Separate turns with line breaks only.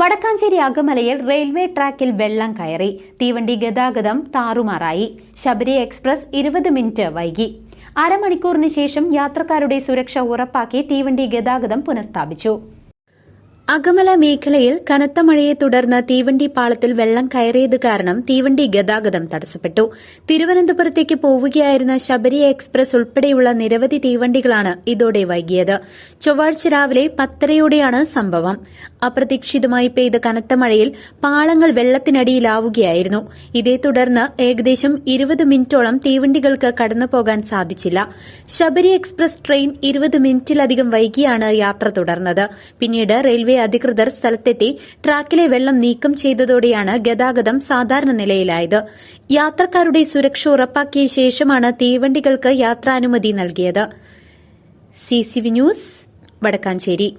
Vadakkanchery അകമലയിൽ railway ട്രാക്കിൽ വെള്ളം കയറി. തീവണ്ടി ഗതാഗതം താറുമാറായി. ശബരി എക്സ്പ്രസ് ഇരുപത് മിനിറ്റ് വൈകി. അരമണിക്കൂറിന് ശേഷം യാത്രക്കാരുടെ സുരക്ഷ ഉറപ്പാക്കി തീവണ്ടി ഗതാഗതം പുനഃസ്ഥാപിച്ചു. അകമല മേഖലയിൽ കനത്ത മഴയെ തുടർന്ന് തീവണ്ടി പാളത്തിൽ വെള്ളം കയറിയത് കാരണം തീവണ്ടി ഗതാഗതം തടസ്സപ്പെട്ടു. തിരുവനന്തപുരത്തേക്ക് പോവുകയായിരുന്ന ശബരി എക്സ്പ്രസ് ഉൾപ്പെടെയുള്ള നിരവധി തീവണ്ടികളാണ് ഇതോടെ വൈകിയത്. ചൊവ്വാഴ്ച രാവിലെ പത്തരയോടെയാണ് സംഭവം. അപ്രതീക്ഷിതമായി പെയ്ത കനത്ത മഴയിൽ പാളങ്ങൾ വെള്ളത്തിനടിയിലാവുകയായിരുന്നു. ഇതേ തുടർന്ന് ഏകദേശം ഇരുപത് മിനിറ്റോളം തീവണ്ടികൾക്ക് കടന്നുപോകാൻ സാധിച്ചില്ല. ശബരി എക്സ്പ്രസ് ട്രെയിൻ ഇരുപത് മിനിറ്റിലധികം വൈകിയാണ് യാത്ര തുടർന്നത്. പിന്നീട് റെയിൽവേ അധികൃതർ സ്ഥലത്തെത്തി ട്രാക്കിലെ വെള്ളം നീക്കം ചെയ്തതോടെയാണ് ഗതാഗതം സാധാരണ നിലയിലായത്. യാത്രക്കാരുടെ സുരക്ഷ ഉറപ്പാക്കിയ ശേഷമാണ് തീവണ്ടികൾക്ക് യാത്രാനുമതി നൽകിയത്. CCV news Vadakkanchery.